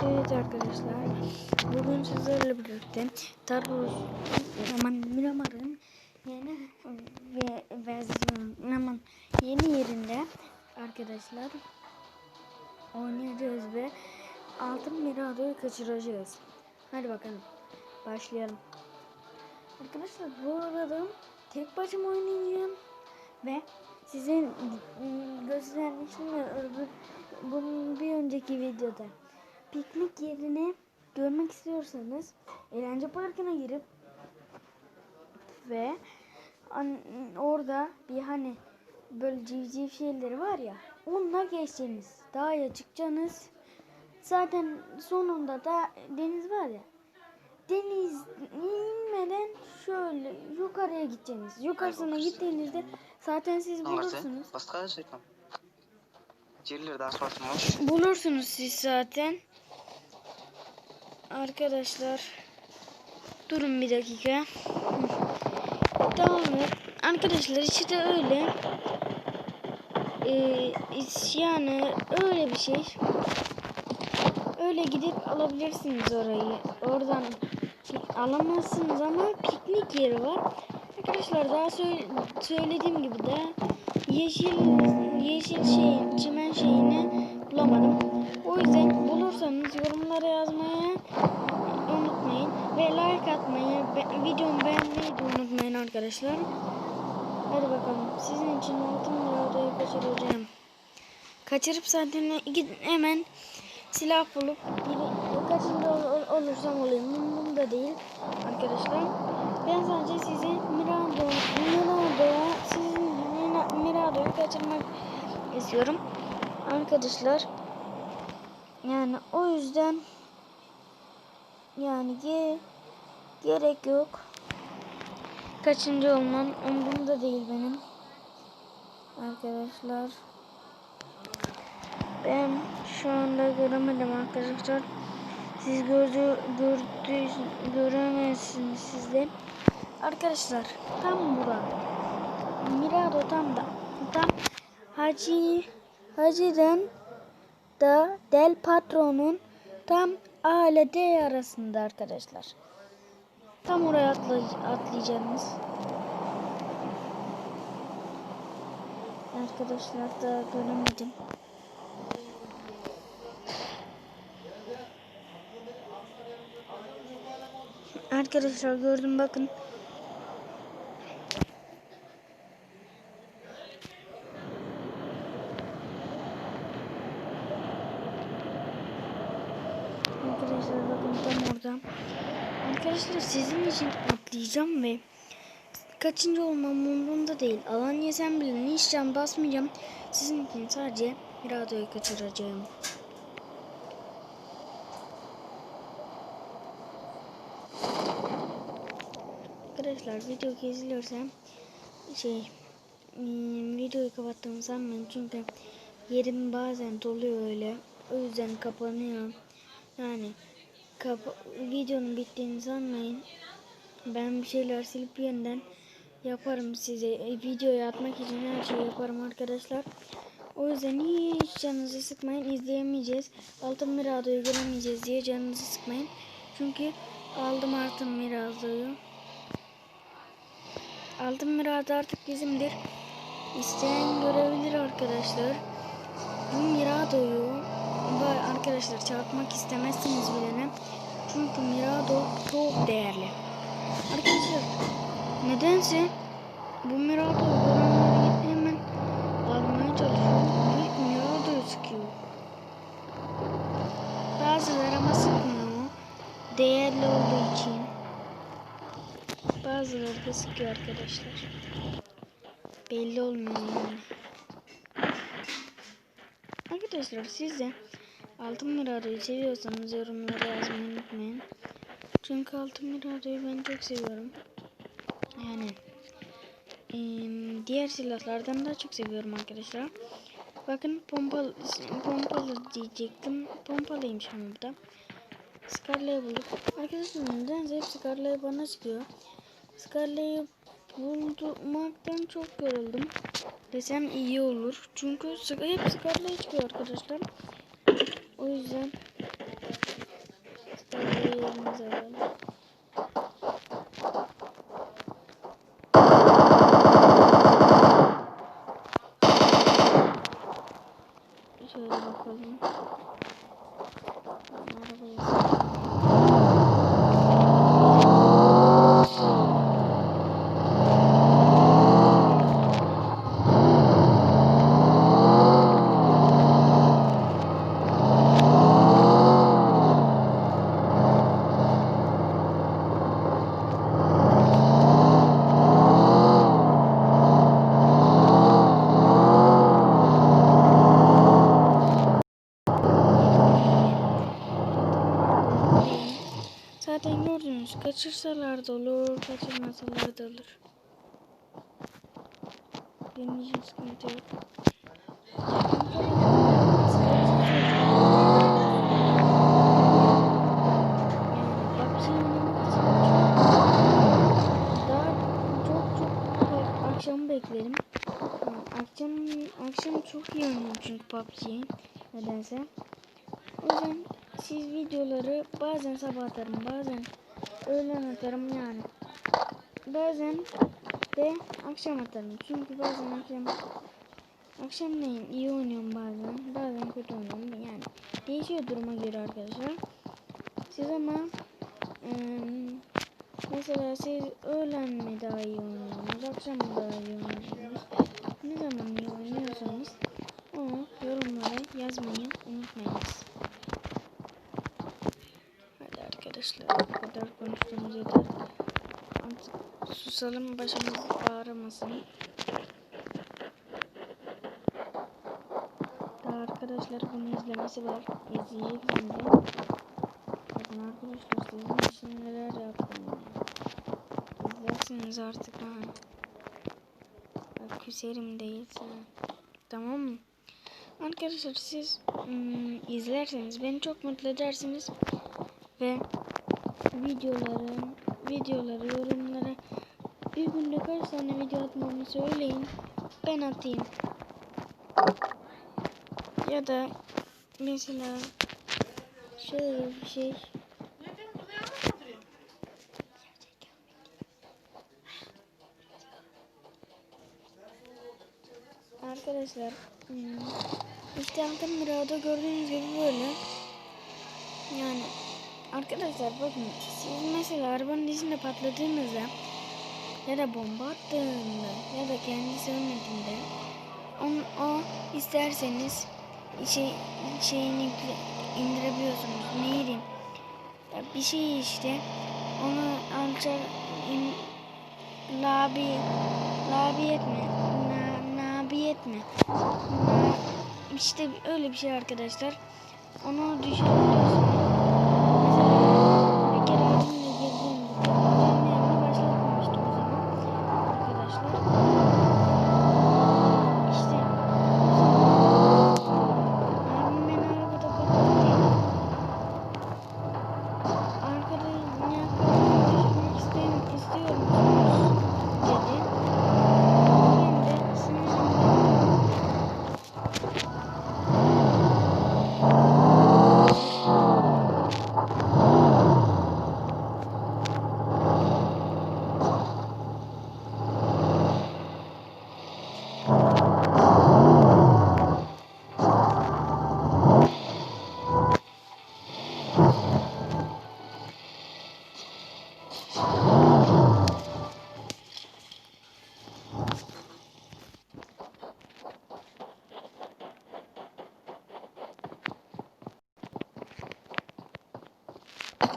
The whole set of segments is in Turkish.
Evet arkadaşlar, bugün sizlerle birlikte Tarsus aman Miramar'ın yeni ve aman yeni yerinde arkadaşlar oynayacağız ve altın Mirado'yu kaçıracağız. Hadi bakalım, başlayalım. Arkadaşlar bu arada tek başıma oynayacağım ve sizin göstermiştim öbür bunun bir önceki videoda piknik yerini görmek istiyorsanız eğlence parkına girip ve orada bir hani böyle civciv şeyleri var ya onunla geçeceğiniz. Dağa çıkacaksınız. Zaten sonunda da deniz var ya deniz inmeden şöyle yukarıya gideceğiniz. Yukarısına gittiğinizde zaten siz bulursunuz. bulursunuz siz zaten. Arkadaşlar. Durun bir dakika. Hı. Tamam mı? Arkadaşlar işte öyle. Ee, yani öyle bir şey. Öyle gidip alabilirsiniz orayı. Oradan alamazsınız ama piknik yeri var. Arkadaşlar daha söyle, söylediğim gibi de yeşil yeşil şeyin çimen şeyini bulamadım. O yüzden bulursanız yorumlara yazmayı unutmayın ve like atmayı, be, videomu beğenmeyi de unutmayın arkadaşlar. Hadi bakalım sizin için altın odayı kaçıracağım. Kaçırıp zaten hemen silah bulup kaçıncı ol, ol- olursam olayım umurumda değil arkadaşlar. Ben sadece sizi Mirado, Mirado'ya sizin Mira- Mirado'yu kaçırmak istiyorum arkadaşlar. Yani o yüzden yani ge gerek yok. Kaçıncı olmam umurumda değil benim. Arkadaşlar. Ben şu anda göremedim arkadaşlar. Siz gördü, gördü, göremezsiniz sizde. Arkadaşlar tam bura. Mirado tam da. Tam Hacı Hacı'dan da Del Patron'un tam A ile D arasında arkadaşlar. Tam oraya atlay atlayacaksınız. Arkadaşlar da göremedim. Arkadaşlar gördüm bakın. Arkadaşlar bakın tam orada. Arkadaşlar sizin için atlayacağım ve kaçıncı olmam umurumda değil. Alan yesem bile ne basmayacağım. Sizin için sadece Mirado'yu kaçıracağım. Arkadaşlar video izliyorsam şey hmm, videoyu kapattığımı sanmayın çünkü yerim bazen doluyor öyle o yüzden kapanıyor yani kapa videonun bittiğini sanmayın ben bir şeyler silip yeniden yaparım size E, videoyu atmak için her şeyi yaparım arkadaşlar o yüzden hiç canınızı sıkmayın izleyemeyeceğiz altın miradoyu göremeyeceğiz diye canınızı sıkmayın çünkü aldım altın miradoyu Altın Mirada artık bizimdir. İsteyen görebilir arkadaşlar. Bu Mirado'yu arkadaşlar çarpmak istemezsiniz bilene. Çünkü Mirado çok değerli. Arkadaşlar nedense bu görenler gidip hemen almaya çalışıyor. İlk Mirado'yu sıkıyor. Bazıları ama sıkmıyor. Değerli olduğu için. Bazıları da sıkıyor arkadaşlar. Belli olmuyor yani. Arkadaşlar siz de Altın Mirado'yu seviyorsanız yorumlara yazmayı unutmayın. Çünkü Altın Mirado'yu ben çok seviyorum. Yani eee, diğer silahlardan da çok seviyorum arkadaşlar. Bakın pompalı, pompalı diyecektim. Pompalıymış ama bu da. Scarlet'i bulduk. Arkadaşlar nedense hep Scarlet bana çıkıyor. Scarlet'i bulmaktan çok yoruldum. Desem iyi olur. Çünkü hep Scarlet çıkıyor arkadaşlar. O yüzden Yerimize alalım. Şöyle bakalım. Zaten gördünüz. Kaçırsalar da olur, kaçırmasalar da olur. Benim için sıkıntı yok. Akşam beklerim. Akşam akşam çok iyi oynuyorum çünkü PUBG'yi nedense. O yüzden siz videoları bazen sabah atarım, bazen öğlen atarım yani. Bazen de akşam atarım. Çünkü bazen akşam akşamleyin iyi oynuyorum bazen, bazen kötü oynuyorum. Yani değişiyor duruma göre arkadaşlar. Siz ama eee, mesela siz öğlen mi daha iyi oynuyorsunuz, akşam mı daha iyi oynuyorsunuz? Ne zaman iyi oynuyorsanız onu yorumlara yazmayı unutmayınız. Hadi arkadaşlar bu kadar konuştuğumuz yeter. Artık susalım başımız ağrımasın. Daha arkadaşlar bunu izlemesi var. İzleyeceksiniz de. Bakın arkadaşlar sizin için neler yaptım ya. İzlersiniz artık ha. Bak küserim değilse. Tamam mı? Arkadaşlar siz ım, izlerseniz beni çok mutlu edersiniz ve videoları videoları yorumlara bir günde kaç tane video atmamı söyleyin. Ben atayım. Ya da mesela şöyle bir şey. Arkadaşlar hmm, işte mirada gördüğünüz gibi böyle. Yani arkadaşlar bakın siz mesela arabanın içinde patladığınızda ya da bomba attığında ya da kendi sığınmadığında onu, o isterseniz şey şeyini indirebiliyorsunuz. Ya bir şey işte onu alçak in, labi labiyet mi? Na, nabiyet mi? Na, işte öyle bir şey arkadaşlar. Onu düşürebiliyorsunuz. Mesela bir kere abimle girdiğimde canlı yayını başlatmamıştım o zaman arkadaşlar. İşte abim beni arabada patlattı. Arkada ne düşmek istemiyorum, istiyorum dedi. Ben de sinirimden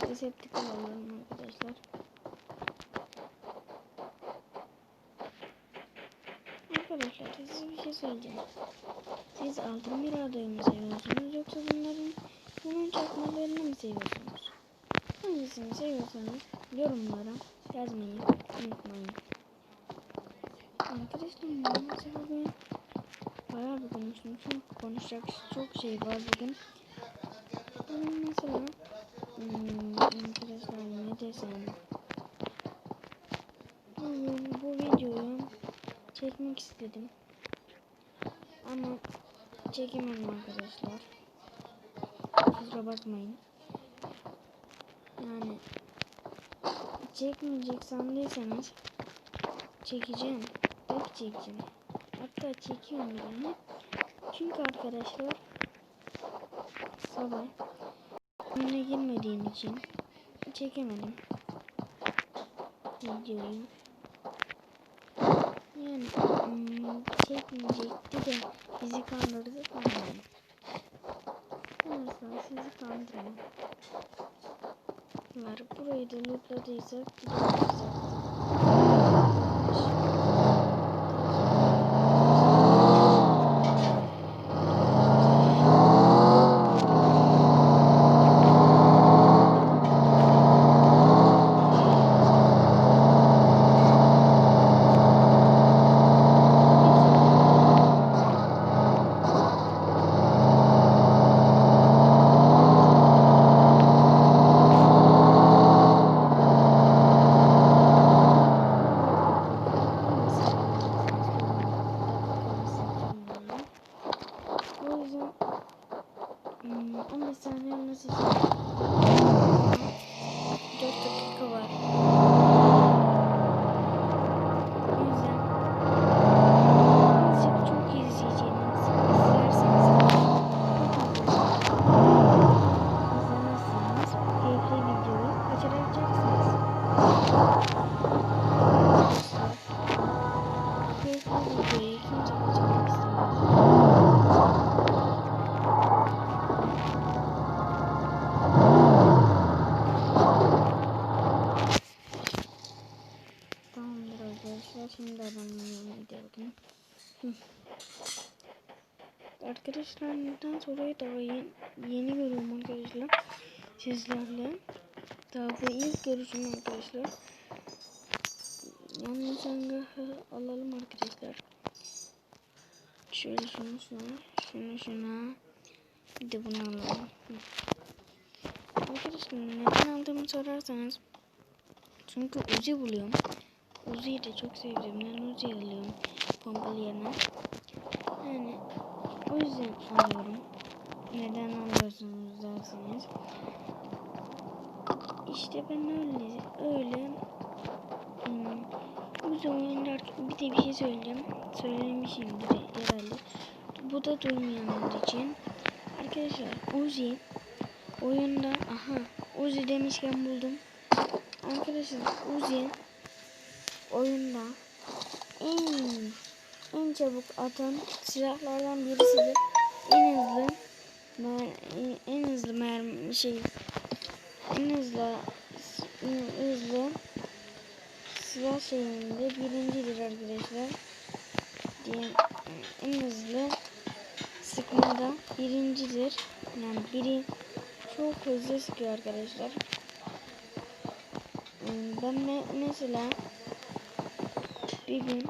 reseptik alalım arkadaşlar. Arkadaşlar size bir şey söyleyeceğim. Siz altın bir adayı mı seviyorsunuz yoksa bunların bunun çakmalarını mı seviyorsunuz? Hangisini seviyorsanız yorumlara yazmayı unutmayın. Arkadaşlar maalesef bugün bayağı bir konuştum. Konuşacak çok şey var bugün. Bugün mesela Hmm, arkadaşlar ne desem. Bugün bu videoyu çekmek istedim. Ama çekemedim arkadaşlar. Kusura bakmayın. Yani çekmeyecek sandıysanız çekeceğim. Tabii çekeceğim. Hatta çekiyorum yani. Çünkü arkadaşlar sabah önüne girmediğim için çekemedim videoyu. Yani hmm, çekmeyecekti de bizi kandırdı sanırım. Neyse sizi kandırma. Var burayı da lootladıysak gidebiliriz O yüzden hmm, 15 saniye nasıl 4 dakika var. O yüzden birazcık çok izleyeceğiniz izlerseniz izlemezseniz keyifli videoyu kaçıracaksınız. Keyifli videoyu kimse kaçırmak istemez. Tamamdır arkadaşlar. Neden sonra daha yeni, yeni görüyorum arkadaşlar. Sizlerle. Bu ilk görüşüm arkadaşlar. Yalnız angahı alalım arkadaşlar. Şöyle şunu şunu şunu şuna bir de bunu alalım. Arkadaşlar neden aldığımı sorarsanız çünkü Uzi buluyorum. Uzi'yi de çok sevdiğimden Uzi alıyorum pompalı yerine. Yani o yüzden alıyorum. Neden alıyorsunuz derseniz. İşte ben öyle öyle hmm, Uzi oyunlar bir de bir şey söyleyeceğim. Söylemişimdir herhalde. Bu da duymayanlar için. Arkadaşlar Uzi oyunda aha Uzi demişken buldum. Arkadaşlar Uzi oyunda en en çabuk atan silahlardan birisidir. En hızlı en hızlı mermi şey en hızlı en silah şeyinde birincidir arkadaşlar. Diye en hızlı sıkmada birincidir. Yani biri çok hızlı sıkıyor arkadaşlar. Hmm, Ben me mesela bir gün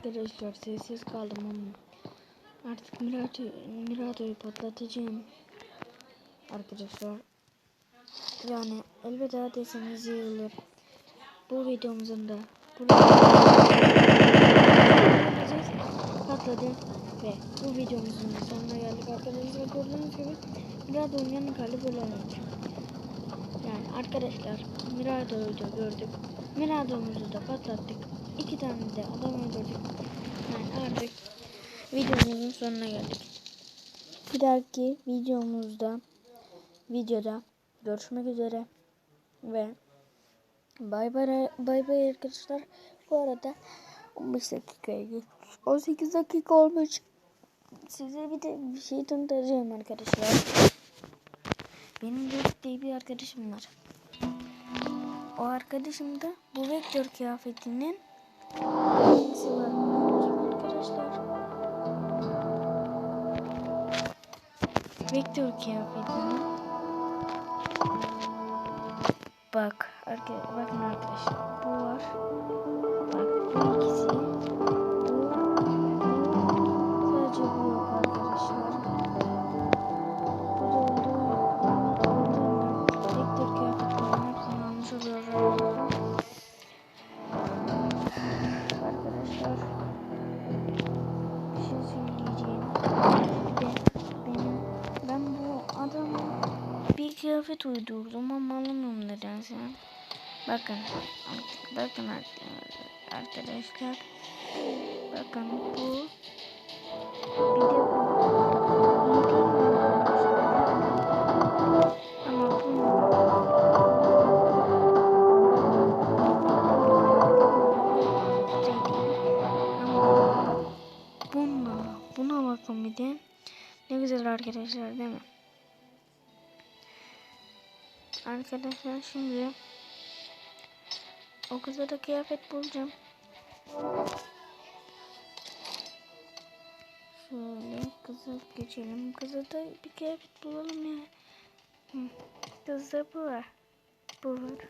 Arkadaşlar sessiz kaldım ama artık Mirato, Mirato'yu patlatacağım. Arkadaşlar yani elveda deseniz iyi olur. Bu videomuzun da burada patladı ve bu videomuzun sonuna geldik arkadaşlar. Gördüğünüz gibi Mirato'nun yanı kaldı böyle olmuş. Yani arkadaşlar Mirado'yu da gördük. Mirado'muzu da patlattık. İki tane de adam öldürdük. Yani artık videomuzun sonuna geldik. Bir dahaki videomuzda videoda görüşmek üzere ve bay bay bay bay arkadaşlar. Bu arada 15 dakikaya geç. 18 dakika olmuş. Size bir de bir şey tanıtacağım arkadaşlar. Benim Doruk diye bir arkadaşım var. O arkadaşım da bu vektör kıyafetinin. Vektör kıyafetinin Bak, bakın arkadaşlar. Bu var. Bak bu ikisi. Kıyafet uydurdum ama alamıyorum nedense. Bakın bakın arkadaşlar. Bakın bu bir de bu. Buna bakın bir de. Ne güzel arkadaşlar değil mi? Arkadaşlar şimdi o kıza da kıyafet bulacağım. Şöyle kıza geçelim. Kıza da bir kıyafet bulalım ya. Kızda bu var. Bu var.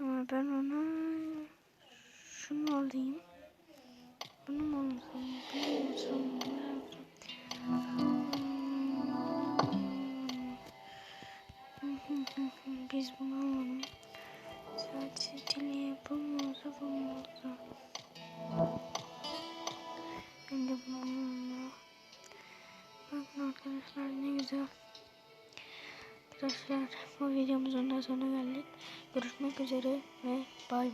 Ama ben ona şunu alayım. Bunu mu alsam? Bunu mu alsam? Biz bunu alalım. Sadece dili yapılmıyorsa bu mu olsa? Ben de bunu alalım. Bakın arkadaşlar ne güzel. Arkadaşlar bu videomuzun da sonuna geldik. Görüşmek üzere ve bay bay.